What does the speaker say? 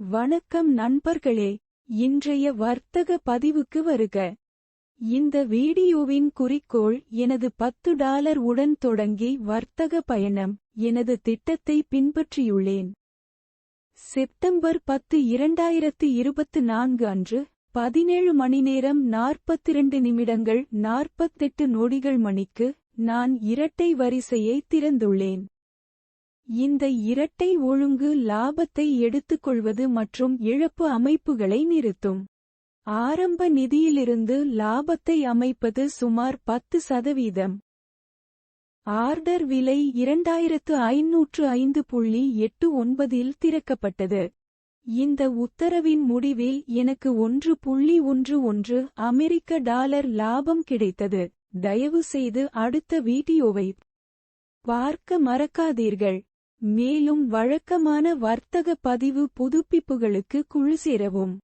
வணக்கம் நண்பர்களே இன்றைய வர்த்தக பதிவுக்கு வருக. இந்த வீடியோவின் குறிக்கோள் எனது பத்து டாலர் உடன் தொடங்கி வர்த்தக பயணம் எனது திட்டத்தை பின்பற்றியுள்ளேன். செப்டம்பர் பத்து இரண்டாயிரத்து இருபத்து நான்கு அன்று பதினேழு மணி நேரம் நாற்பத்திரண்டு நிமிடங்கள் நாற்பத்தெட்டு நொடிகள் மணிக்கு நான் இரட்டை வரிசையை திறந்துள்ளேன். இந்த இரட்டை ஒழுங்கு லாபத்தை எடுத்துக்கொள்வது மற்றும் இழப்பு அமைப்புகளை நிறுத்தும். ஆரம்ப நிதியிலிருந்து லாபத்தை அமைப்பது சுமார் பத்து சதவீதம். ஆர்டர் விலை இரண்டாயிரத்து ஐநூற்று ஐந்து புள்ளி எட்டு ஒன்பதில் திறக்கப்பட்டது. இந்த உத்தரவின் முடிவில் எனக்கு ஒன்று புள்ளி ஒன்று ஒன்று அமெரிக்க டாலர் லாபம் கிடைத்தது. தயவுசெய்து அடுத்த வீடியோவை பார்க்க மறக்காதீர்கள். மேலும் வழக்கமான வர்த்தக பதிவு புதுப்பிப்புகளுக்கு குழு சேரவும்.